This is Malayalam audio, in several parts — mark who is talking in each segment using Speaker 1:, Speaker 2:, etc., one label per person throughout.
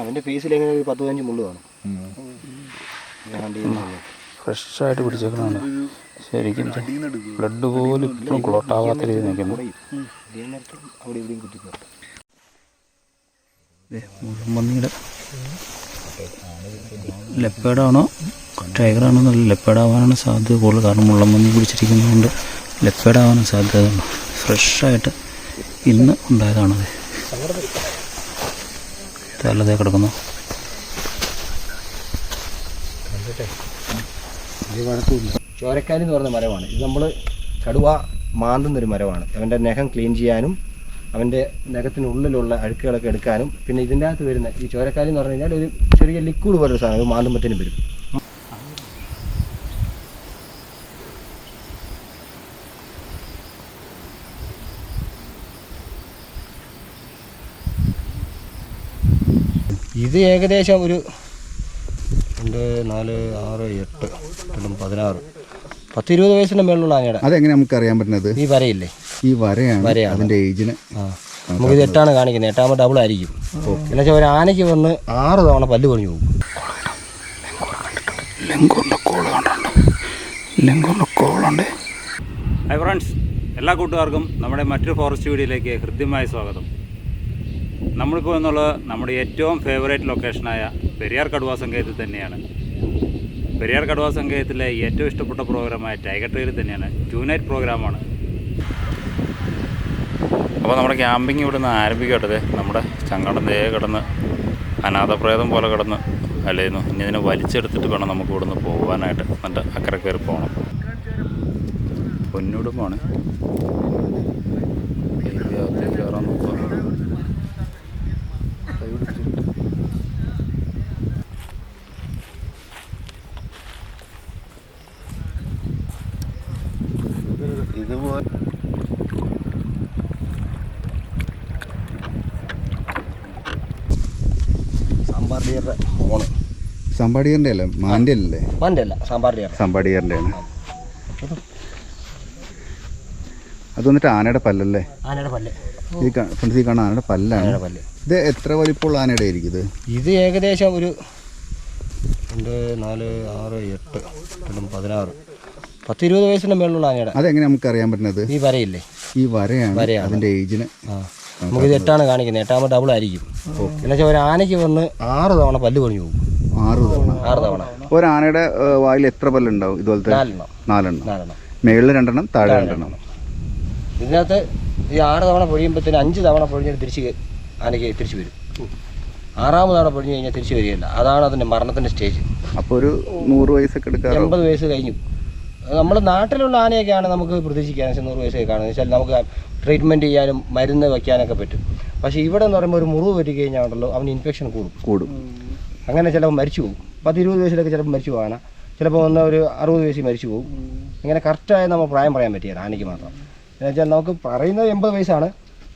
Speaker 1: അവന്റെ ഫേസിൽ എങ്ങനെ ഒരു പത്ത് പതിനഞ്ച് മുള്ളു കാണും.
Speaker 2: ഫ്രഷായിട്ട് പിടിച്ചേക്കുന്നതാണ് ശരിക്കും ബ്ലഡ് പോലും ഇപ്പോഴും ക്ലോട്ടാവാത്ത രീതിയിൽ നിൽക്കുന്നു.
Speaker 1: അവിടെ ഇവിടെയും
Speaker 2: മുള്ളമ്പന്നിയുടെ ലെപ്പേഡാണോ? ടൈഗറാണോ എന്നല്ല ലെപ്പേഡാവാനാണ് സാധ്യത കൂടുതൽ. കാരണം മുള്ളമ്പന്നി പിടിച്ചിരിക്കുന്നതുകൊണ്ട് ലെപ്പേഡാവാനാണ് സാധ്യത. ഫ്രഷായിട്ട് ഇന്ന് ഉണ്ടായതാണത്. തലതേ കിടക്കുന്നു.
Speaker 1: ചോരക്കാലി എന്ന് പറയുന്ന മരമാണ്. ഇത് നമ്മൾ കടുവ മാന്തുന്നൊരു മരമാണ്. അവന്റെ നഖം ക്ലീൻ ചെയ്യാനും അവന്റെ നഖത്തിനുള്ളിലുള്ള അഴുക്കുകളൊക്കെ എടുക്കാനും പിന്നെ ഇതിന്റെ അകത്ത് വരുന്ന ഈ ചോരക്കാലി എന്ന് പറഞ്ഞു കഴിഞ്ഞാൽ ഒരു ചെറിയ ലിക്വിഡ് പോലൊരു സാധനം മാന്തുമ്പത്തേനും വരും. ഇത് ഏകദേശം ഒരു രണ്ട് നാല് ആറ് എട്ട് രണ്ടും പതിനാറ്. പത്ത് ഇരുപത് വയസ്സിന്റെ മേളിലുള്ള ആനയുടെ
Speaker 3: അതെങ്ങനെ നമുക്ക് അറിയാൻ പറ്റുന്നത്?
Speaker 1: ഈ വരയില്ലേ?
Speaker 3: ഈ വരയാണ്
Speaker 1: വരയാണ്.
Speaker 3: അതിന്റെ ഏജിന്.
Speaker 1: ആ. നമുക്കിത് എട്ടാണ് കാണിക്കുന്നത്. എട്ടാകുമ്പോൾ ഡബിൾ ആയിരിക്കും. എന്നുവെച്ചാൽ ഒരു ആനയ്ക്ക് വന്ന് ആറ് തവണ പല്ല് പൊളിഞ്ഞു പോകും.
Speaker 2: ഹൈ ഫ്രണ്ട്സ് എല്ലാ കൂട്ടുകാർക്കും നമ്മുടെ മറ്റൊരു ഫോറസ്റ്റ് വീഡിയോയിലേക്ക് ഹൃദ്യമായ സ്വാഗതം. നമ്മളിപ്പോൾ എന്നുള്ളത് നമ്മുടെ ഏറ്റവും ഫേവറേറ്റ് ലൊക്കേഷനായ പെരിയാർ കടുവാ സങ്കേതത്തിൽ തന്നെയാണ്. പെരിയാർ കടുവാ സങ്കേതത്തിലെ ഏറ്റവും ഇഷ്ടപ്പെട്ട പ്രോഗ്രാമായ ടൈഗർ ട്രെയിൽ തന്നെയാണ്. ടു നൈറ്റ് പ്രോഗ്രാമാണ് അപ്പോൾ നമ്മുടെ ക്യാമ്പിംഗ് ഇവിടെ നിന്ന് ആരംഭിക്കട്ടെ? നമ്മുടെ ചങ്ങടം ദേ കിടന്ന് അനാഥപ്രേതം പോലെ കിടന്ന് അല്ലായിരുന്നു ഇനി ഇതിനെ വലിച്ചെടുത്തിട്ട് വേണം നമുക്ക് ഇവിടെ നിന്ന് പോകാനായിട്ട് എന്നിട്ട് അക്കരെ പോകണം പൊന്നുടുമ്പാണ്
Speaker 3: സമ്പാടിയറിന്റെ അല്ലേ മാന്റെ അല്ലേ
Speaker 1: മാന്റെ അല്ല
Speaker 3: സാമ്പാടിയറിന്റെ ആണ് അത് വന്നിട്ട് ആനയുടെ പല്ലല്ലേ?
Speaker 1: ആനയുടെ പല്ല്.
Speaker 3: ഈ ഫ്രണ്ട്സ് ഈ കാണുന്ന ആനയുടെ പല്ലാണ്.
Speaker 1: പല്ല്.
Speaker 3: ഇത് എത്ര വലിപ്പമുള്ള ആനയുടെ ആയിരിക്കും ഇത്?
Speaker 1: ഇത് ഏകദേശം ഒരു രണ്ട് നാല് ആറ് എട്ട് പതിനാറ്. പത്ത് ഇരുപത് വയസ്സിന്റെ മേളിലുള്ള ആനയുടെ.
Speaker 3: അതെങ്ങനെ നമുക്ക് അറിയാൻ പറ്റുന്നത്?
Speaker 1: ഈ വരയില്ലേ?
Speaker 3: ഈ വരയാണ്
Speaker 1: വരയാണ്.
Speaker 3: അതിന്റെ ഏജിന്.
Speaker 1: നമുക്ക് ഇത് എട്ടാണ് കാണിക്കുന്നത്. എട്ടാകുമ്പോൾ ഡബിൾ ആയിരിക്കും. എന്നുവെച്ചാൽ ഒരു ആനയ്ക്ക് വന്ന് ആറ് തവണ പല്ല് പൊളിഞ്ഞു പോകും.
Speaker 3: ആറ് തവണ.
Speaker 1: ആറ്
Speaker 3: ഒരു ആനയുടെ വായിൽ എത്ര പല്ലുണ്ടാവും ഇതുപോലത്തെ?
Speaker 1: നാലെണ്ണം.
Speaker 3: നാലെണ്ണം. മേളിൽ രണ്ടെണ്ണം താഴെ രണ്ടെണ്ണം.
Speaker 1: ഇതിനകത്ത് ഈ ആറ് തവണ പൊഴിയുമ്പോഴത്തേന് അഞ്ച് തവണ പൊഴിഞ്ഞിട്ട് തിരിച്ച് ആനയ്ക്ക് തിരിച്ച് വരും. ആറാമത് തവണ പൊഴിഞ്ഞു കഴിഞ്ഞാൽ തിരിച്ച് വരികയില്ല. അതാണ് അതിന്റെ മരണത്തിന്റെ സ്റ്റേജ്.
Speaker 3: അപ്പോൾ ഒരു നൂറ് വയസ്സൊക്കെ എടുക്കാറോ
Speaker 1: എൺപത് വയസ്സ് കഴിഞ്ഞു. നമ്മുടെ നാട്ടിലുള്ള ആനയൊക്കെയാണ് നമുക്ക് പ്രതീക്ഷിക്കാൻ വെച്ചാൽ നൂറ് വയസ്സൊക്കെ കാണുന്നത് വെച്ചാൽ നമുക്ക് ട്രീറ്റ്മെന്റ് ചെയ്യാനും മരുന്ന് വയ്ക്കാനൊക്കെ പറ്റും. പക്ഷേ ഇവിടെ എന്ന് പറയുമ്പോൾ ഒരു മുറിവ് പറ്റി കഴിഞ്ഞാൽ ഉണ്ടല്ലോ അവന് ഇൻഫെക്ഷൻ കൂടും.
Speaker 3: കൂടും.
Speaker 1: അങ്ങനെ ചിലപ്പോൾ മരിച്ചു പോകും. പത്ത് ഇരുപത് വയസ്സിലൊക്കെ ചിലപ്പോൾ മരിച്ചു പോകാന ചിലപ്പോൾ വന്ന ഒരു അറുപത് വയസ്സിൽ മരിച്ചു പോകും ഇങ്ങനെ കറക്റ്റായ നമ്മൾ പ്രായം പറയാൻ പറ്റിയത് ആനയ്ക്ക് മാത്രം. എന്ന് വെച്ചാൽ നമുക്ക് പറയുന്നത് എൺപത് വയസ്സാണ്.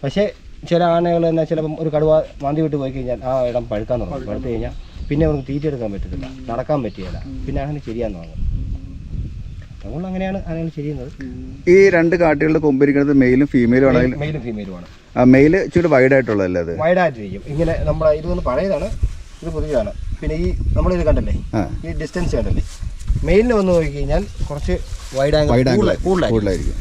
Speaker 1: പക്ഷേ ചില ആനകൾ തന്നെ ചിലപ്പം ഒരു കടുവ മാന്തി വിട്ട് പോയി കഴിഞ്ഞാൽ ആ ഇടം പഴുക്കാൻ തുടങ്ങും. പഴുത്തു കഴിഞ്ഞാൽ പിന്നെ അവർക്ക് തീറ്റെടുക്കാൻ പറ്റത്തില്ല നടക്കാൻ പറ്റിയല്ല. പിന്നെ അങ്ങനെ ശരിയാന്ന് തുടങ്ങും അതുകൊണ്ട് അങ്ങനെയാണ് ആനകൾ ചെയ്യുന്നത്
Speaker 3: ഈ രണ്ട് കാട്ടുകളുടെ കൊമ്പിരിക്കുന്നത് മെയിലും ഫീമെയിലും ആണെങ്കിൽ
Speaker 1: മെയിലും ഫീമെയിലുമാണ്.
Speaker 3: മെയിൽ ഇച്ചിരി വൈഡ് ആയിട്ടുള്ളതല്ലേ അത്?
Speaker 1: വൈഡായിട്ടിരിക്കും ഇങ്ങനെ നമ്മുടെ ഇതൊന്ന് പഴയതാണ്. ഇത് പുതിയതാണ്. പിന്നെ ഈ നമ്മളിത് കണ്ടല്ലേ? ഈ ഡിസ്റ്റൻസ് കണ്ടല്ലേ? മെയിലിന് വന്ന് നോക്കി കഴിഞ്ഞാൽ കുറച്ച് വൈഡ് ആംഗിൾ കൂടുതലായിരിക്കും.
Speaker 3: കൂടുതലായിരിക്കും.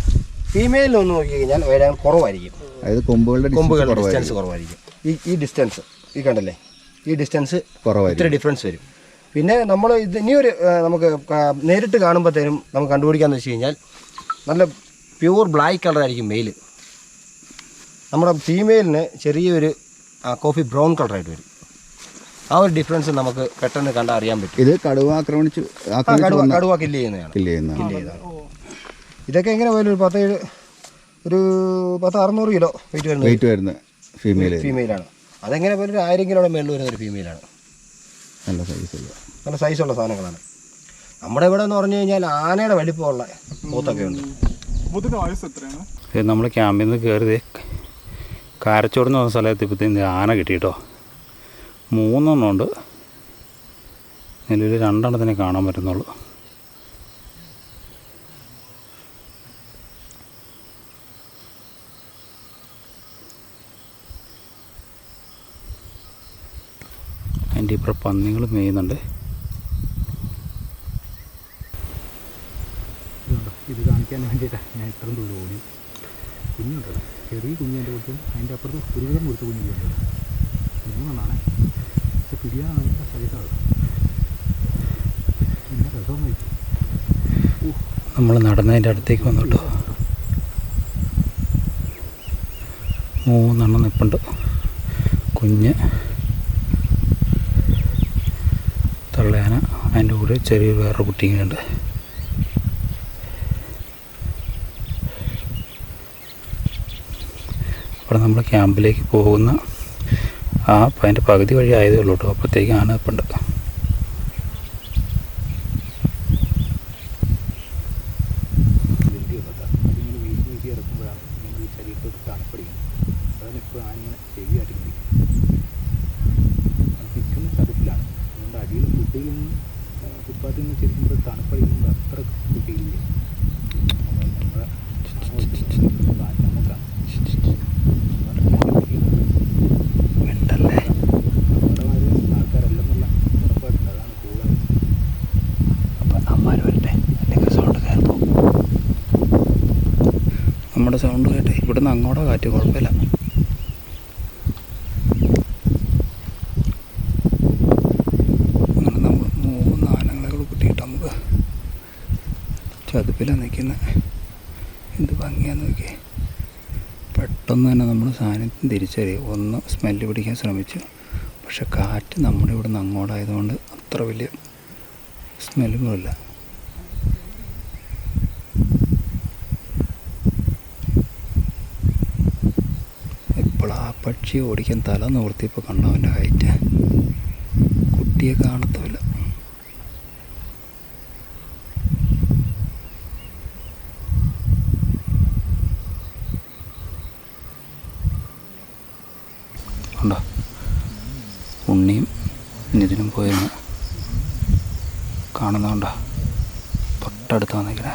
Speaker 1: ഫീമെയിലിന് വന്ന് നോക്കി കഴിഞ്ഞാൽ വൈഡ് ആംഗിൾ കുറവായിരിക്കും.
Speaker 3: അതായത് കൊമ്പുകളുടെ
Speaker 1: കൊമ്പുകളുടെ ഡിസ്റ്റൻസ് കുറവായിരിക്കും. ഈ ഈ ഡിസ്റ്റൻസ് ഈ കണ്ടല്ലേ? ഈ ഡിസ്റ്റൻസ്
Speaker 3: കുറവായിരിക്കും.
Speaker 1: ഇത്ര ഡിഫറൻസ് വരും. പിന്നെ നമ്മൾ ഇത് ഇനിയൊരു നമുക്ക് നേരിട്ട് കാണുമ്പോഴത്തേനും നമുക്ക് കണ്ടുപിടിക്കാന്ന് വെച്ച് കഴിഞ്ഞാൽ നല്ല പ്യൂർ ബ്ലാക്ക് കളറായിരിക്കും മെയിൽ നമ്മുടെ ഫീമെയിലിന് ചെറിയൊരു കോഫി ബ്രൗൺ കളറായിട്ട് വരും. ആ ഒരു ഡിഫറൻസ് നമുക്ക് പെട്ടെന്ന് കണ്ടാൽ അറിയാൻ പറ്റും.
Speaker 3: ഇത് കടുവ ആക്രമിച്ചു
Speaker 1: കടുവ കടുവ കില്ല് ചെയ്യുന്നതാണ്.
Speaker 3: കില്ല് ചെയ്യുന്നതാണ്.
Speaker 1: ഇതൊക്കെ എങ്ങനെ പോയാലും ഒരു പത്തേഴ് ഒരു പത്ത് അറുന്നൂറ് കിലോ വെയിറ്റ് വരുന്നത്.
Speaker 3: വെയിറ്റ് വരുന്നത് ഫീമെയിൽ
Speaker 1: ഫീമെയിലാണ് അതെങ്ങനെ പോലും ഒരു ആയിരം കിലോയുടെ മേളിൽ വരുന്ന ഒരു ഫീമെയിലാണ്
Speaker 3: നല്ല സൈസ്
Speaker 1: നല്ല സൈസുള്ള സാധനങ്ങളാണ്. നമ്മുടെ ഇവിടെ എന്ന് പറഞ്ഞു കഴിഞ്ഞാൽ ആനയുടെ വലിപ്പമുള്ള പോത്തൊക്കെ ഉണ്ട്.
Speaker 2: നമ്മൾ ക്യാമ്പിൽ നിന്ന് കയറി കാരച്ചോടുന്ന സ്ഥലത്ത് ഇപ്പോഴത്തെ ആന കിട്ടിയിട്ടോ? മൂന്നെണ്ണം ഉണ്ട് നിലവിൽ രണ്ടെണ്ണത്തിനെ കാണാൻ പറ്റുന്നുള്ളൂ. അതിന്റെ ഇപ്പുറം പന്നികൾ മേയുന്നുണ്ട്.
Speaker 4: ഇത് കാണിക്കാൻ വേണ്ടിയിട്ടാണ് ഞാൻ ഇത്രയും ദൂരം ഓടി. കുഞ്ഞുണ്ടോ ചെറിയ കുഞ്ഞിന്റെ കൂട്ടും അതിന്റെ അപ്പുറത്ത് ഒരുവിധം കൊടുത്ത കുഞ്ഞുണ്ട്. മൂന്നെണ്ണാണ് പക്ഷെ പിടിയാണെങ്കിൽ സഹിതമാണ് പിന്നെ രസം
Speaker 2: നമ്മൾ നടന്നതിന്റെ അടുത്തേക്ക് വന്നു കേട്ടോ മൂന്നെണ്ണം നിൽപ്പുണ്ട് കുഞ്ഞ് തള്ളയാന അതിന്റെ കൂടെ ചെറിയൊരു വേറൊരു കുട്ടിയുണ്ട് അവിടെ നമ്മൾ ക്യാമ്പിലേക്ക് പോകുന്ന ആ അതിന്റെ പകുതി വഴി ആയതേ ഉള്ളൂ കേട്ടോ. അപ്പോഴത്തേക്കും ആന ഇപ്പം
Speaker 4: വലിയ കഥ അതിങ്ങനെ വീശി വീശി ഇറക്കുമ്പോഴാണ് നിങ്ങൾക്ക് ഈ ശരീരത്തോട് തണുപ്പടിക്കുന്നത് അതാണ് ഇപ്പോൾ ആനിങ്ങനെ ചെവിയായിട്ട് നിൽക്കുന്ന ചതുപ്പിലാണ് അതുകൊണ്ട് അടിയിൽ ഫുഡിൽ നിന്ന് ഫുട്പാത്തിൽ നിന്ന് ശരിക്കും ഇവിടെ തണുപ്പടിക്കുമ്പോൾ അത്ര ഫീൽ ചെയ്യും അപ്പോൾ നമ്മുടെ നമുക്കാണ്
Speaker 2: മിണ്ടല്ലേ
Speaker 4: ആൾക്കാരെല്ലാം നല്ല ഉറപ്പായിട്ടുണ്ട് അതാണ് കൂടുതൽ
Speaker 2: അപ്പം അമ്മാർ വരട്ടെ അല്ലെങ്കിൽ സൗണ്ട് കയറുമ്പോൾ നമ്മുടെ സൗണ്ട് കേട്ടെ. ഇവിടുന്ന് അങ്ങോട്ടോ കാറ്റ്? കുഴപ്പമില്ല. അങ്ങനെ നമ്മൾ മൂന്ന് ആനകളെ കൂട്ടിയിട്ട് നമുക്ക് ചതുപ്പിലാണ് നിൽക്കുന്നത് എന്ത് ഭംഗിയാന്ന് നോക്കിയേ. പെട്ടെന്ന് തന്നെ നമ്മൾ സാധനത്തിന് തിരിച്ചറിയും ഒന്ന് സ്മെല്ല് പിടിക്കാൻ ശ്രമിച്ചു. പക്ഷെ കാറ്റ് നമ്മുടെ ഇവിടുന്ന് അങ്ങോട്ടായതുകൊണ്ട് അത്ര വലിയ സ്മെല്ലുമില്ല ഇപ്പോൾ ആ പക്ഷി ഓടിക്കാൻ തല നിവർത്തിയപ്പോൾ കണ്ടോ ഹൈറ്റ്. കുട്ടിയെ കാണത്തുമില്ല. ഉണ്ടോ? ഉണ്ണിയും നിതിനും പോയിരുന്നു. കാണുന്നതുകൊണ്ടോ തൊട്ടടുത്ത് വന്നിരിക്കണേ.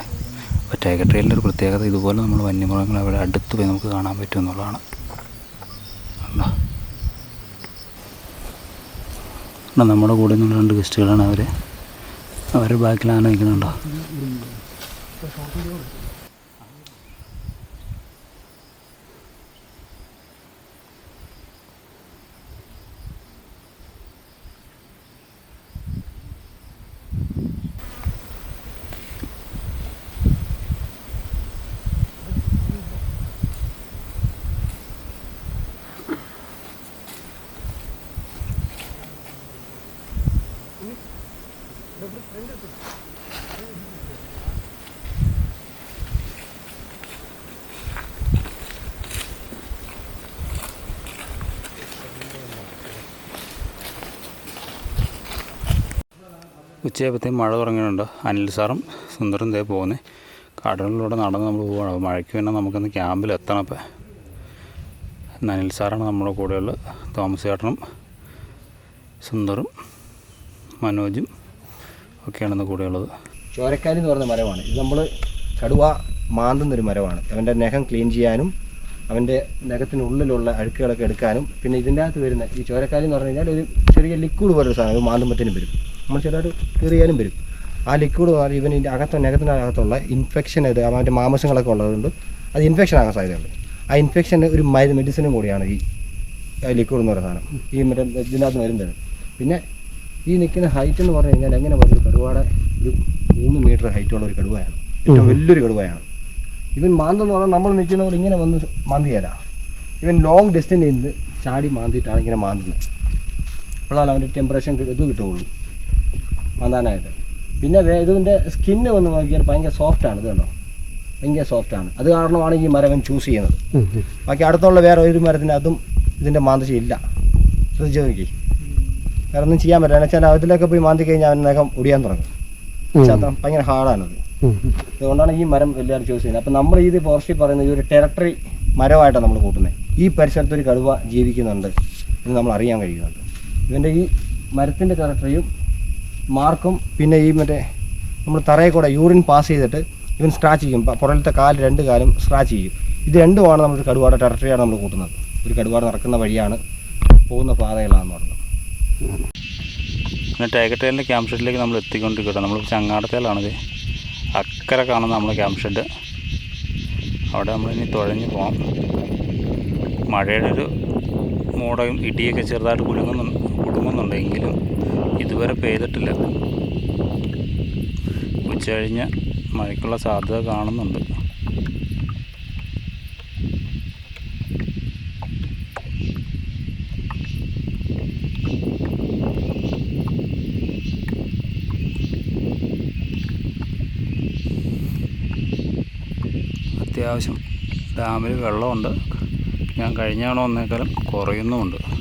Speaker 2: അപ്പോൾ ടൈഗർ ട്രെയിലിന്റെ ഒരു പ്രത്യേകത ഇതുപോലെ നമ്മൾ വന്യമൃഗങ്ങളെ അവിടെ അടുത്ത് പോയി നമുക്ക് കാണാൻ പറ്റും എന്നുള്ളതാണ് കണ്ടോ? കണ്ടോ, നമ്മുടെ കൂടെ നിന്നുള്ള രണ്ട് ഗസ്റ്റുകളാണ് അവർ അവരുടെ ബാക്കിലാണ് നിൽക്കുന്നുണ്ടോ ഉച്ചയായപ്പോഴത്തേക്കും മഴ തുടങ്ങിയിട്ടുണ്ട്. അനിൽ സാറും സുന്ദരം ദേ പോകുന്നത് കാടുകളിലൂടെ നടന്ന് നമ്മൾ പോവുകയാണ് മഴയ്ക്ക് പിന്നെ നമുക്കൊന്ന് ക്യാമ്പിൽ എത്തണം അപ്പം ഇന്ന് അനിൽ സാറാണ് നമ്മുടെ കൂടെയുള്ള തോമസ് ചേട്ടനും സുന്ദറും മനോജും ഒക്കെയാണ് ഇന്ന് കൂടെയുള്ളത്.
Speaker 1: ചോരക്കാലി എന്ന് പറയുന്ന മരമാണ്. ഇത് നമ്മൾ കടുവ മാന്തുന്നൊരു മരമാണ്. അവന്റെ നഖം ക്ലീൻ ചെയ്യാനും അവന്റെ നഖത്തിനുള്ളിലുള്ള അഴുക്കുകളൊക്കെ എടുക്കാനും പിന്നെ ഇതിന്റെ അകത്ത് വരുന്ന ഈ ചോരക്കാലി എന്ന് പറഞ്ഞു കഴിഞ്ഞാൽ ഒരു ചെറിയ ലിക്വിഡ് പോലൊരു സാധനം മാന്തുമ്പത്തിനും വരും. നമ്മൾ ചെറുതായിട്ട് കീറിയാലും വരും. ആ ലിക്വിഡ് മാറി ഇവൻ ഇതിന്റെ അകത്ത് അകത്തുള്ള ഇൻഫെക്ഷൻ ഇത് അവന്റെ മാംസങ്ങളൊക്കെ ഉള്ളതുകൊണ്ട് അത് ഇൻഫെക്ഷൻ ആകാൻ സാധ്യതയുണ്ട്. ആ ഇൻഫെക്ഷന് ഒരു മരുന്ന് മെഡിസിനും കൂടിയാണ് ഈ ലിക്വിഡ് എന്ന് പറയുന്ന സാധനം. ഈ മറ്റേ ഇതിനകത്ത് വരുന്നത്. പിന്നെ ഈ നിൽക്കുന്ന ഹൈറ്റ് എന്ന് പറഞ്ഞു കഴിഞ്ഞാൽ എങ്ങനെ പറഞ്ഞു കടുവയുടെ ഒരു മൂന്ന് മീറ്റർ ഹൈറ്റുള്ള ഒരു കടുവയാണ്. ഏറ്റവും വലിയൊരു കടുവയാണ്. ഇവൻ മാന്തെന്ന് പറഞ്ഞാൽ നമ്മൾ നിൽക്കുന്നവർ ഇങ്ങനെ വന്ന് മാന്തിയല്ല ഇവൻ ലോങ് ഡിസ്റ്റൻസ് നിന്ന് ചാടി മാന്തിയിട്ടാണ് ഇങ്ങനെ മാന്തുന്നത്. അപ്പോഴാണ് അവന്റെ ടെമ്പറേച്ചർ ഇത് കിട്ടുകയുള്ളൂ. മാന്താനായിട്ട് പിന്നെ ഇതിന്റെ സ്കിന്ന് വന്ന് നോക്കിയാൽ ഭയങ്കര സോഫ്റ്റാണ് ഇത് കണ്ടോ? ഭയങ്കര സോഫ്റ്റാണ് അത് കാരണമാണ് ഈ മരം ചൂസ് ചെയ്യുന്നത്. ബാക്കി അടുത്തുള്ള വേറെ ഒരു മരത്തിന് അതും ഇതിന്റെ മാന്തശ ഇല്ല. ശ്രദ്ധിച്ച് നോക്കി. വേറെ ഒന്നും ചെയ്യാൻ പറ്റില്ല. എന്നുവെച്ചാൽ അതിലൊക്കെ പോയി മാന്തി കഴിഞ്ഞാൽ അവൻ നഖം ഒടിയാൻ തുടങ്ങും. ശാസ്ത്രം ഭയങ്കര ഹാർഡാണത് അതുകൊണ്ടാണ് ഈ മരം എല്ലാവരും ചൂസ് ചെയ്യുന്നത്. അപ്പം നമ്മൾ ഇത് ഫോറസ്റ്റിൽ പറയുന്നത് ഈ ഒരു ടെറട്ടറി മരമായിട്ടാണ് നമ്മൾ കൂട്ടുന്നത്. ഈ പരിസരത്ത് ഒരു കടുവ ജീവിക്കുന്നുണ്ട് എന്ന് നമ്മൾ അറിയാൻ കഴിയുന്നുണ്ട്. ഇവന്റെ ഈ മരത്തിന്റെ ടെറട്ടറിയും മാർക്കും പിന്നെ ഈ മറ്റേ നമ്മൾ തറയിൽ കൂടെ യൂറിൻ പാസ് ചെയ്തിട്ട് ഇവൻ സ്ക്രാച്ച് ചെയ്യും. പുറത്തെ കാൽ രണ്ട് കാലും സ്ക്രാച്ച് ചെയ്യും. ഇത് രണ്ടുമാണ് നമ്മൾ കടുവാട ടെറട്ടറിയാണ് നമ്മൾ കൂട്ടുന്നത്. ഒരു കടുവാട് നടക്കുന്ന വഴിയാണ് പോകുന്ന പാതകളാണെന്ന് പറഞ്ഞത്
Speaker 2: പിന്നെ ടൈഗർ ടൈലിന്റെ ക്യാമ്പ് ഷെഡിലേക്ക് നമ്മൾ എത്തിക്കൊണ്ടിരിക്കട്ടെ നമ്മൾ ചങ്ങാടത്തേലാണിത് അക്കരെ കാണുന്ന നമ്മൾ ക്യാമ്പ് ഷെഡ് അവിടെ നമ്മളിനി തുഴഞ്ഞ് പോകാം മഴയുടെ ഒരു മൂടയും ഇടിയൊക്കെ ചെറുതായിട്ട് കുലുങ്ങുന്നു കുടുങ്ങുന്നുണ്ട് എങ്കിലും ഇതുവരെ പെയ്തിട്ടില്ല. ഉച്ച കഴിഞ്ഞ് മഴയ്ക്കുള്ള സാധ്യത കാണുന്നുണ്ട്. അത്യാവശ്യം ഡാമിൽ വെള്ളമുണ്ട്. ഞാൻ കഴിഞ്ഞാണോ തവണ വന്നേക്കാളും കുറയുന്നുമുണ്ട്.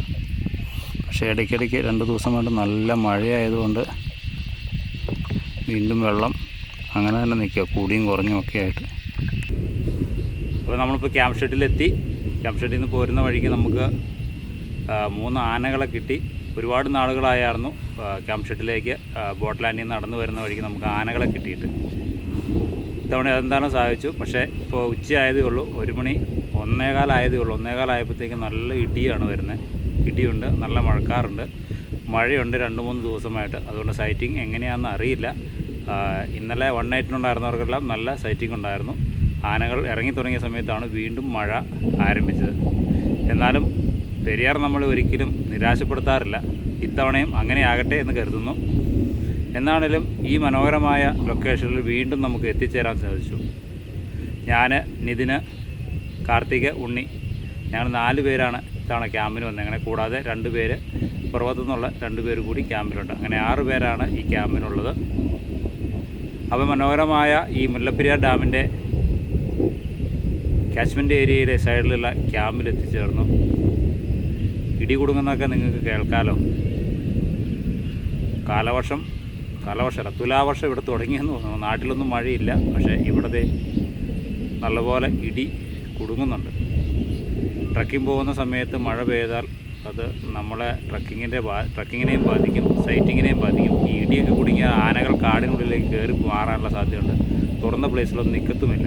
Speaker 2: പക്ഷേ ഇടയ്ക്കിടയ്ക്ക് രണ്ട് ദിവസമായിട്ട് നല്ല മഴയായതുകൊണ്ട് വീണ്ടും വെള്ളം അങ്ങനെ തന്നെ നിൽക്കുക കൂടിയും കുറഞ്ഞും ഒക്കെ ആയിട്ട്. അപ്പോൾ നമ്മളിപ്പോൾ ക്യാമ്പ് ഷെഡിലെത്തി. ക്യാമ്പ് ഷെഡിൽ നിന്ന് പോരുന്ന വഴിക്ക് നമുക്ക് മൂന്ന് ആനകളെ കിട്ടി. ഒരുപാട് നാളുകളായിരുന്നു ക്യാമ്പ് ഷെഡിലേക്ക് ആ, ബോട്ട് ലാൻഡിൽ നിന്ന് നടന്നു വരുന്ന വഴിക്ക് നമുക്ക് ആനകളെ കിട്ടിയിട്ട്. ഇത്തവണ അതെന്താണോ സാധിച്ചു പക്ഷേ ഇപ്പോൾ ഉച്ചയായതേ ഉള്ളൂ ഒരു മണി ഒന്നേകാലായതേ ഉള്ളൂ. ഒന്നേകാലായപ്പോഴത്തേക്കും നല്ല ഇടിയാണ് വരുന്നത്. ഇടിയുണ്ട് നല്ല മഴക്കാറുണ്ട്. മഴയുണ്ട് രണ്ട് മൂന്ന് ദിവസമായിട്ട്. അതുകൊണ്ട് സൈറ്റിംഗ് എങ്ങനെയാണെന്ന് അറിയില്ല. ഇന്നലെ വൺ നൈറ്റിനുണ്ടായിരുന്നവർക്കെല്ലാം നല്ല സൈറ്റിംഗ് ഉണ്ടായിരുന്നു. ആനകൾ ഇറങ്ങി തുടങ്ങിയ സമയത്താണ് വീണ്ടും മഴ ആരംഭിച്ചത്. എന്നാലും പെരിയാർ നമ്മൾ ഒരിക്കലും നിരാശപ്പെടുത്താറില്ല. ഇത്തവണയും അങ്ങനെ ആകട്ടെ എന്ന് കരുതുന്നു. എന്നാണേലും ഈ മനോഹരമായ ലൊക്കേഷനിൽ വീണ്ടും നമുക്ക് എത്തിച്ചേരാൻ സാധിച്ചു. ഞാൻ നിതിന് കാർത്തിക ഉണ്ണി. ഞങ്ങൾ നാല് പേരാണ് ഇത്തവണ ക്യാമ്പിന് അങ്ങനെ കൂടാതെ രണ്ട് പേര് പുറത്തു നിന്നുള്ള രണ്ട് പേര് കൂടി ക്യാമ്പിലുണ്ട്. അങ്ങനെ ആറ് പേരാണ് ഈ ക്യാമ്പിനുള്ളത്. അപ്പോൾ മനോഹരമായ ഈ മുല്ലപ്പെരിയാർ ഡാമിന്റെ കാച്ച്മെന്റ് ഏരിയയിലെ സൈഡിലുള്ള ക്യാമ്പിൽ എത്തിച്ചേർന്നു. ഇടി കുടുങ്ങുന്നതൊക്കെ നിങ്ങൾക്ക് കേൾക്കാമല്ലോ കാലവർഷം കാലവർഷമല്ല തുലാവർഷം ഇവിടെ തുടങ്ങിയെന്ന് തോന്നുന്നു. നാട്ടിലൊന്നും മഴയില്ല പക്ഷേ ഇവിടത്തെ നല്ലപോലെ ഇടി കുടുങ്ങുന്നുണ്ട്. ട്രക്കിംഗ് പോകുന്ന സമയത്ത് മഴ പെയ്താൽ അത് നമ്മളെ ട്രക്കിങ്ങിന്റെ ബാ ട്രക്കിങ്ങിനെയും ബാധിക്കും സൈറ്റിങ്ങിനെയും ബാധിക്കും. ഈ ഇടിയൊക്കെ കുടുങ്ങിയ ആനകൾ കാടിനുള്ളിലേക്ക് കയറി മാറാനുള്ള സാധ്യതയുണ്ട്. തുറന്ന പ്ലേസിലൊന്നും നിൽക്കത്തുമില്ല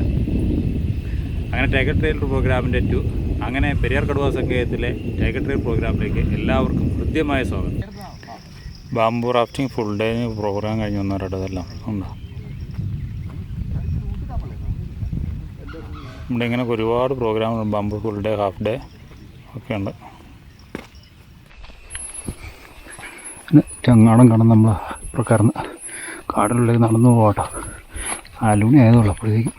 Speaker 2: അങ്ങനെ ടൈഗർ ട്രെയിൽ പ്രോഗ്രാമിന്റെ ടു അങ്ങനെ പെരിയാർ കടുവ സങ്കേതത്തിലെ ടൈഗർ ട്രെയിൽ പ്രോഗ്രാമിലേക്ക് എല്ലാവർക്കും ഹൃദ്യമായ സ്വാഗതം. Bamboo rafting full day programme കഴിഞ്ഞ് വന്നവരുടെതെല്ലാം ഉണ്ടോ? ഇവിടെ ഇങ്ങനെ ഒരുപാട് programme bamboo full day half day ഒക്കെ ഉണ്ട്. ചങ്ങാടം കാണാൻ നമ്മൾ പ്രക്കാരം കാടിനുള്ളിൽ നടന്നു പോകട്ടോ ആലൂണി ആയതുള്ളൂ അപ്പോഴത്തേക്കും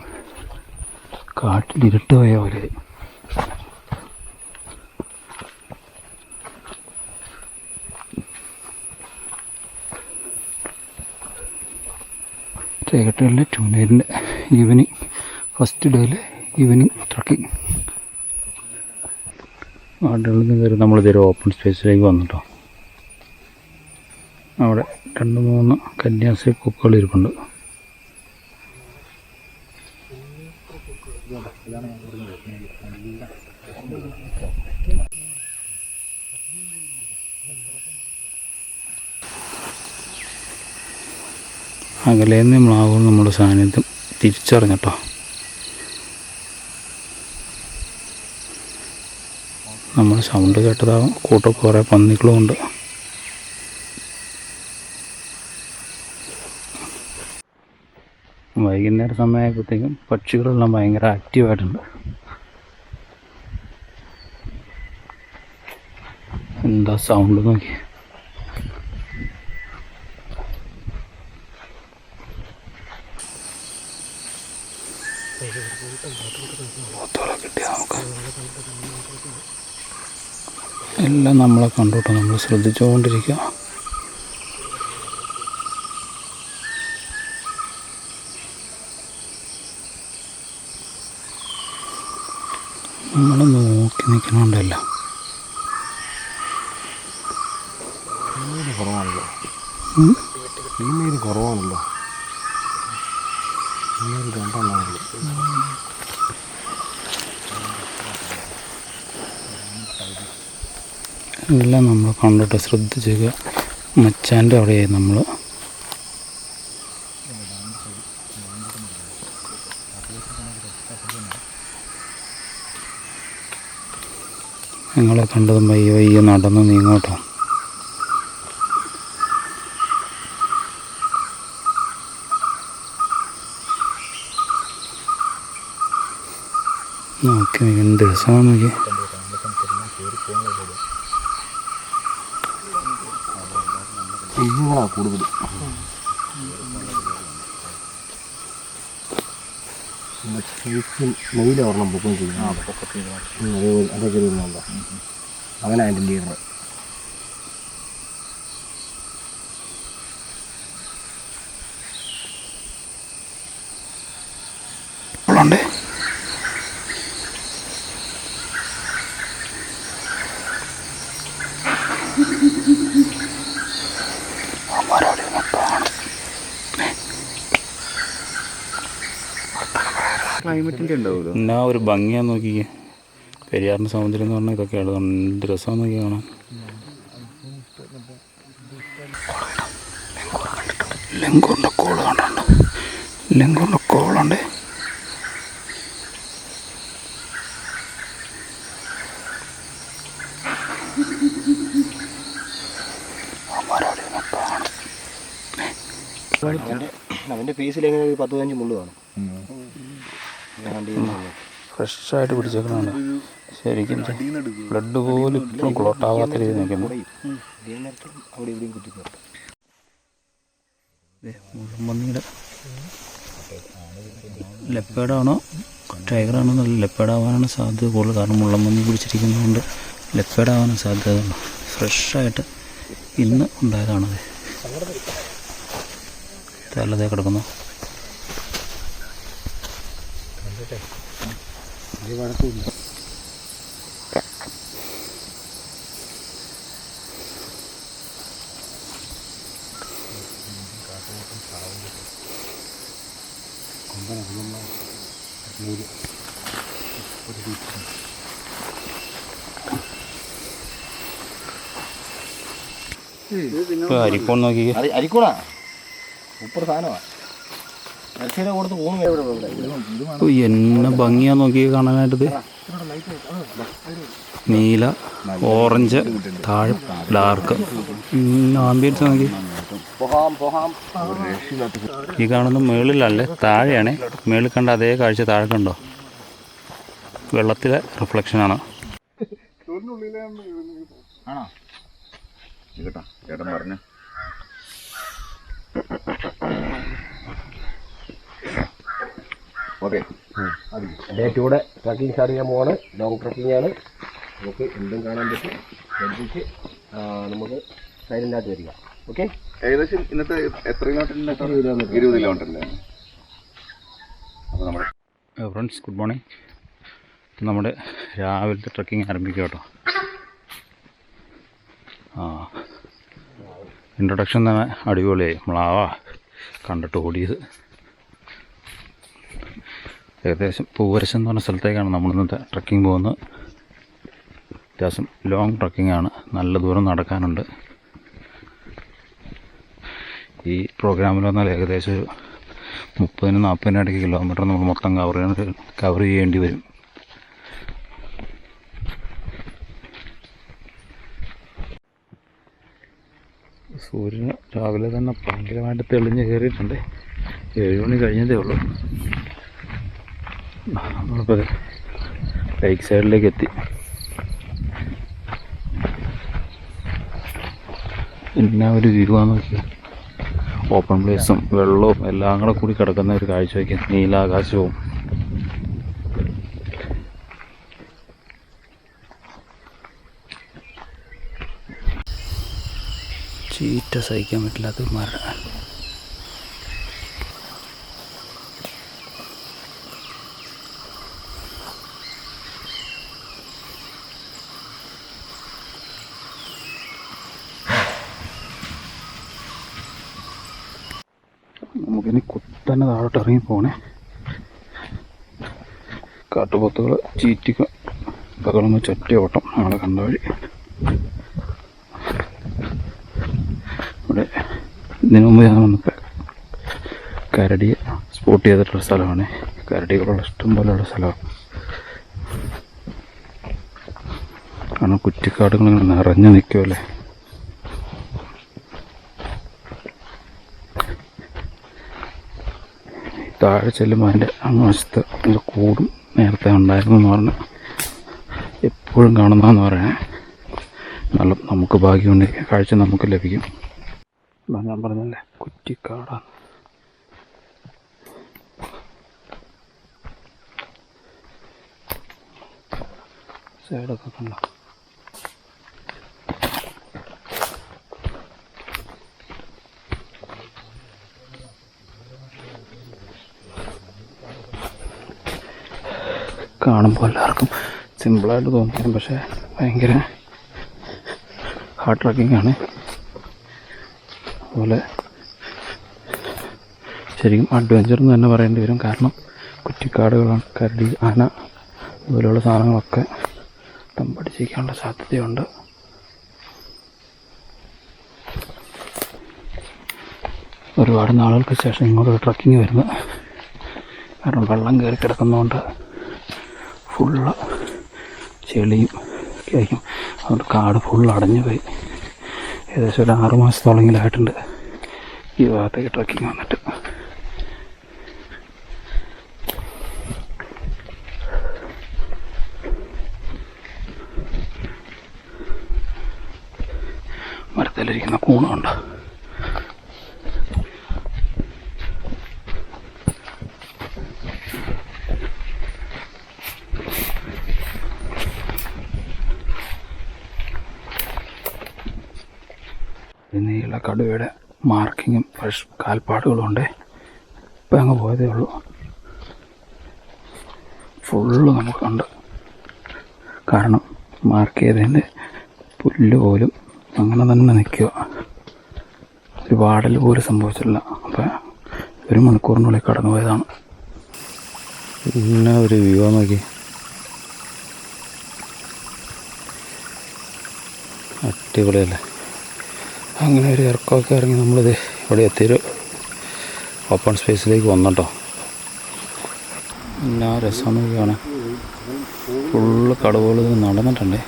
Speaker 2: കാട്ടിലിരുട്ട് പോയ പോലെ. ചേകട്ടകളിലെ ടൂണേരിന്റെ ഈവനിങ് ഫസ്റ്റ് ഡേയിലെ ഈവനിങ് ട്രക്കിംഗ് കാടുകളിൽ നിന്ന് കയറി നമ്മളിതൊരു ഓപ്പൺ സ്പേസിലേക്ക് വന്നിട്ടോ. അവിടെ രണ്ട് മൂന്ന് കന്യാസി കൊക്കുകൾ ഇരിപ്പുണ്ട്. അകലേന്ന് നമ്മളാകും നമ്മുടെ സാന്നിധ്യം തിരിച്ചറിഞ്ഞട്ടോ. നമ്മൾ സൗണ്ട് കേട്ടതാവും. കൂട്ടം കുറേ പന്നികളും ഉണ്ട്. വൈകുന്നേര സമയമായപ്പോഴത്തേക്കും പക്ഷികളെല്ലാം ഭയങ്കര ആക്റ്റീവായിട്ടുണ്ട് എന്താ സൗണ്ട് നോക്കി പോത്തോളെ കിട്ടിയ നമുക്ക് നമ്മളെ കണ്ടോട്ടോ നമ്മൾ ശ്രദ്ധിച്ചുകൊണ്ടിരിക്കുക. നമ്മൾ നോക്കി നിൽക്കണോണ്ടല്ല
Speaker 1: കുറവാണല്ലോ. കുറവാണല്ലോ.
Speaker 2: എല്ലാം നമ്മൾ കണ്ടിട്ട് ശ്രദ്ധിച്ചു മച്ചാന്റെ അവിടെയായി നമ്മൾ നിങ്ങളെ കണ്ടതും പയ്യെ പയ്യെ നടന്നു നീങ്ങോട്ടോ നോക്കി എന്ത് രസമാണ് നോക്കി.
Speaker 1: ഇങ്ങനെ കൂടുതൽ നെയ്യിൽ ഒരെണ്ണം ചെയ്യുന്നു ചെയ്യും. അതൊക്കെ അങ്ങനെ അതിന്റെ ലീഡർ
Speaker 2: ഉണ്ട്
Speaker 3: ക്ലൈമറ്റിന്റെ ഉണ്ടാവുമല്ലോ.
Speaker 2: എന്നാ ഒരു ഭംഗിയാ നോക്കിക്കേ പെരിയാറിന്റെ സമുദ്രം എന്ന് പറഞ്ഞാൽ ഇതൊക്കെയാണ് എന്ത് രസം നോക്കി കാണാൻ. ലെങ്കൂറിന്റെ കോൾ കണ്ടുണ്ട് ലെങ്കൂറിന്റെ കോളുണ്ട്
Speaker 1: അവന്റെ ഫേസിൽ എങ്ങനെ ഒരു പത്ത് പതിനഞ്ച് മുള്ളു കാണും?
Speaker 2: ഫ്രഷായിട്ട് പിടിച്ചേക്കുന്നതാണ്. ശരിക്കും ബ്ലഡ് പോലും ഇപ്പോഴും ക്ലോട്ടാവാത്ത രീതിയിൽ നിൽക്കുന്നു. മുള്ളമ്പന്നിയുടെ ലെപ്പേഡാണോ? ടൈഗറാണോ? എന്നല്ല ലെപ്പേഡാവാനാണ് സാധ്യത. കൂടുതൽ കാരണം മുള്ളമ്പന്നി പിടിച്ചിരിക്കുന്നതുകൊണ്ട് ലെപ്പേഡാവാനും സാധ്യത ഫ്രഷായിട്ട് ഇന്ന് ഉണ്ടായതാണത്. തലതേ കിടക്കുന്നു. ഇപ്പോൾ അരിക്കോൺ നോക്കി
Speaker 1: അരിക്കോണാ സൂപ്പർ സാധനമാണ് ഇറച്ചിയുടെ കൊടുത്ത് ഊണ് എവിടെ ഇവിടെ
Speaker 2: എന്നെ ഭംഗിയാ നോക്കി കാണാനായിട്ടത്. നീല ഓറഞ്ച് താഴെ ഡാർക്ക്. ആംബിയൻസ് നോക്കി. ഈ കാണുന്ന മേളിലല്ലേ? താഴെയാണ്. മേളിൽ കണ്ട അതേ കാഴ്ച താഴെ കണ്ടോ? വെള്ളത്തിലെ റിഫ്ലക്ഷനാണ്
Speaker 3: ചേട്ടാ ചേട്ടൻ പറഞ്ഞു. ഓക്കെ.
Speaker 1: ഡേ ടൂടെ ട്രക്കിംഗ് സ്റ്റാർട്ട് ചെയ്യാൻ പോവാണ്. ലോങ് ട്രക്കിംഗ് ആണ്. നമുക്ക് എന്തും കാണാൻ പറ്റും. ശ്രദ്ധിച്ച് ആ, നമുക്ക് സൈലന്റ് ആയിട്ട് വരിക. ഓക്കെ?
Speaker 3: ഏകദേശം ഇന്നത്തെ എത്ര കിലോമീറ്ററിന്റെ ഇരുപത് കിലോമീറ്ററിന്റെ അപ്പോൾ നമ്മുടെ
Speaker 2: ഫ്രണ്ട്സ് ഗുഡ് മോർണിംഗ് നമ്മുടെ രാവിലത്തെ ട്രക്കിംഗ് ആരംഭിക്കുക കേട്ടോ. ആ. ഇൻട്രൊഡക്ഷൻ തന്നെ അടിപൊളിയായി. നമ്മളാവാ കണ്ടിട്ട് ഓടിയത്. ഏകദേശം പൂവരശം എന്ന് പറഞ്ഞ സ്ഥലത്തേക്കാണ് നമ്മൾ ഇന്നത്തെ ട്രക്കിംഗ് പോകുന്നത്. അത്യാവശ്യം ലോങ് ട്രക്കിംഗ് ആണ്. നല്ല ദൂരം നടക്കാനുണ്ട്. ഈ പ്രോഗ്രാമിൽ വന്നാൽ ഏകദേശം ഒരു മുപ്പതിന് നാൽപ്പതിന് ഇടയ്ക്ക് കിലോമീറ്റർ നമ്മൾ മൊത്തം കവർ ചെയ്യാൻ കവർ ചെയ്യേണ്ടി വരും. സൂര്യൻ രാവിലെ തന്നെ ഭയങ്കരമായിട്ട് തെളിഞ്ഞ് കയറിയിട്ടുണ്ട്. ഏഴ് മണി കഴിഞ്ഞതേ ഉള്ളൂ. നമ്മളിപ്പോൾ ലൈക്ക് സൈഡിലേക്ക് എത്തി. പിന്നെ ഒരു വ്യൂ നോക്കിയാൽ ഓപ്പൺ പ്ലേസും വെള്ളവും എല്ലാം കൂടെ കൂടി കിടക്കുന്ന ഒരു കാഴ്ചയ്ക്ക് നീലാകാശവും. ചീറ്റ സഹിക്കാൻ പറ്റില്ലാത്ത മരം താഴോട്ട് ഇറങ്ങി പോണേ. കാട്ടുപോത്തുകൾ ചീറ്റിക്ക. പകളം ചൊറ്റ ഓട്ടം നമ്മളെ കണ്ട വഴി. ഇവിടെ ഇതിനു മുമ്പ് ഞാൻ വന്നപ്പോൾ കരടിയെ സ്പോട്ട് ചെയ്തിട്ടുള്ള സ്ഥലമാണ്. കരടികളുള്ള ഇഷ്ടം പോലെയുള്ള സ്ഥലമാണ് കാരണം കുറ്റിക്കാടുകളിങ്ങനെ നിറഞ്ഞു നിൽക്കുമല്ലേ താഴെ ചെല്ലുമ്പോൾ അതിന്റെ അങ്ങ് ഒരു കൂടും.
Speaker 5: നേരത്തെ ഉണ്ടായിരുന്നു എന്ന് പറഞ്ഞു എപ്പോഴും കാണുന്നതെന്ന് പറയണേ നല്ല നമുക്ക് ഭാഗ്യമുണ്ടെങ്കിൽ കാഴ്ച നമുക്ക് ലഭിക്കും. എന്നാ ഞാൻ പറഞ്ഞല്ലേ കുറ്റിക്കാടാണ്. സൈഡൊക്കെ കണ്ടോ? കാണുമ്പോൾ എല്ലാവർക്കും സിമ്പിളായിട്ട് തോന്നിക്കും പക്ഷേ ഭയങ്കര ഹാർഡ് ട്രക്കിംഗ് ആണ്. അതുപോലെ ശരിക്കും അഡ്വഞ്ചർ എന്ന് തന്നെ പറയേണ്ടി വരും. കാരണം കുറ്റിക്കാടുകളാണ് കരടി ആന അതുപോലെയുള്ള സാധനങ്ങളൊക്കെ തമ്പടിച്ചിരിക്കാനുള്ള സാധ്യതയുണ്ട്. ഒരുപാട് നാളുകൾക്ക് ശേഷം ഇങ്ങോട്ട് ട്രക്കിങ് വരുന്നത് കാരണം വെള്ളം കയറി കിടക്കുന്നതുകൊണ്ട് ഫുള്ള് ചെളിയും ഒക്കെ ആയിരിക്കും. അതുകൊണ്ട് കാട് ഫുള്ള് അടഞ്ഞു പോയി. ഏകദേശം ഒരു ആറ് മാസത്തോളെങ്കിലായിട്ടുണ്ട് ഈ ഭാഗത്തേക്ക് ട്രക്കിങ് വന്നിട്ട്. മരത്തിലിരിക്കുന്ന കൂണുണ്ട്. കടുവയുടെ മാർക്കിങ്ങും ഫ്രഷ് കാൽപ്പാടുകളും ഉണ്ട് ഇപ്പം അങ്ങ് പോയതേ ഉള്ളൂ. ഫുള്ള് നമുക്കുണ്ട് കാരണം മാർക്ക് ചെയ്തതിന്റെ പുല്ല് പോലും അങ്ങനെ തന്നെ നിൽക്കുക. ഒരു വാടൽ പോലും സംഭവിച്ചിട്ടില്ല. അപ്പം ഒരു മണിക്കൂറിനുള്ളിൽ കടന്നു പോയതാണ്. പിന്നെ ഒരു വ്യൂ നോക്കി അടിപൊളിയല്ലേ? അങ്ങനെ ഒരു ഇറക്കമൊക്കെ ഇറങ്ങി നമ്മളിത് ഇവിടെ എത്തിയൊരു ഓപ്പൺ സ്പേസിലേക്ക് വന്നട്ടോ. എല്ലാ രസമാണ് കാണാൻ. ഫുള്ള് കടവുകൾ നടന്നിട്ടുണ്ടേ.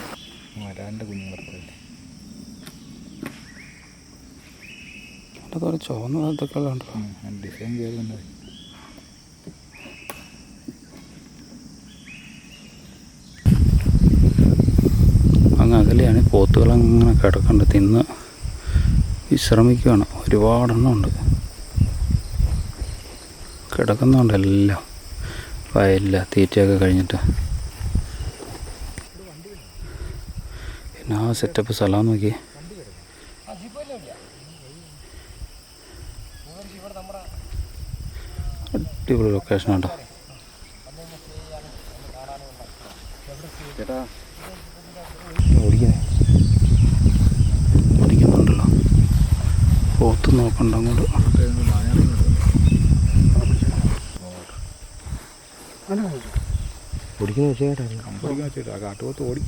Speaker 4: മരാന്റെ കുഞ്ഞുങ്ങളൊക്കെ
Speaker 5: അതൊക്കെ ചുവന്ന ഉണ്ടല്ലോ
Speaker 4: ഡിസൈൻ
Speaker 5: അങ്ങ് അകലെയാണ് പോത്തുകൾ അങ്ങനെ കിടക്കണ്ട് തിന്ന്. വിശ്രമിക്കുകയാണ്. ഒരുപാടെണ്ണം ഉണ്ട് കിടക്കുന്നുണ്ട് എല്ലാം. വയലില്ല തീറ്റയൊക്കെ കഴിഞ്ഞിട്ട്. പിന്നെ ആ സെറ്റപ്പ് സ്ഥലം നോക്കി. അടിപൊളി ലൊക്കേഷൻ കേട്ടോ ഓടിക്കുന്നേ പോത്ത് നോക്കണ്ട അങ്ങോട്ട്.
Speaker 1: ഓടിക്കുന്ന വിഷയമായിട്ടാണ്
Speaker 4: കാട്ടുപോത്ത് ഓടി.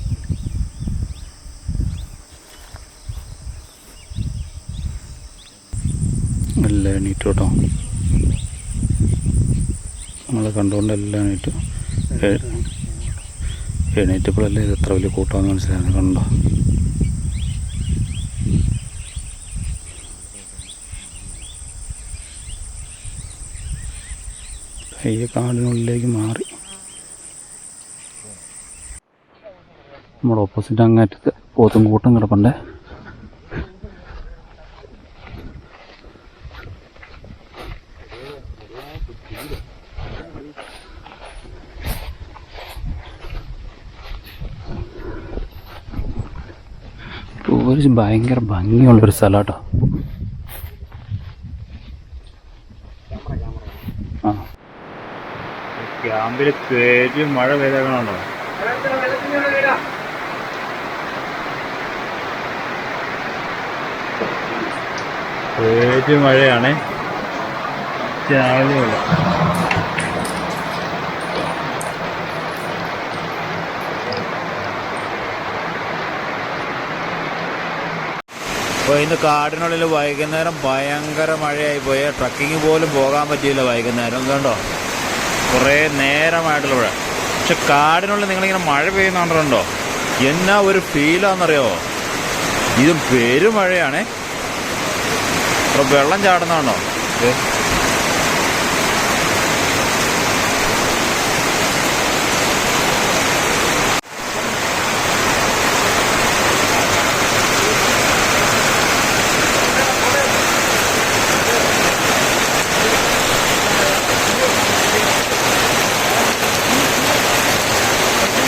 Speaker 5: എല്ലാം എണീറ്റു കേട്ടോ. നമ്മൾ കണ്ടുകൊണ്ട് എല്ലാം എണീറ്റു. എണീറ്റപ്പോഴല്ലേ ഇത് എത്ര വലിയ കൂട്ടമാണെന്ന് മനസ്സിലായി കണ്ടോ? പയ്യെ കാടിനുള്ളിലേക്ക് മാറി. നമ്മുടെ ഓപ്പോസിറ്റ് അങ്ങേറ്റത്ത് പോത്തും കൂട്ടം കിടപ്പുണ്ടേ. ഭയങ്കര ഭംഗിയുള്ളൊരു സ്ഥലം ആ
Speaker 2: ക്യാമ്പിൽ തേജ് മഴ പെയ്തേക്കണുണ്ടോ തേജ് മഴയാണ്. ചാലുമില്ല അപ്പോൾ ഇന്ന് കാടിനുള്ളിൽ വൈകുന്നേരം ഭയങ്കര മഴയായി പോയി. ട്രക്കിങ് പോലും പോകാൻ പറ്റിയില്ല വൈകുന്നേരം. കണ്ടോ? കുറേ നേരമായിട്ടുള്ള മഴ പക്ഷെ കാടിനുള്ളിൽ നിങ്ങളിങ്ങനെ മഴ പെയ്യുന്നുണ്ടോ എന്നാ ഒരു ഫീലാണെന്നറിയോ ഇതും പെരുമഴയാണേ. വെള്ളം ചാടുന്നുണ്ടോ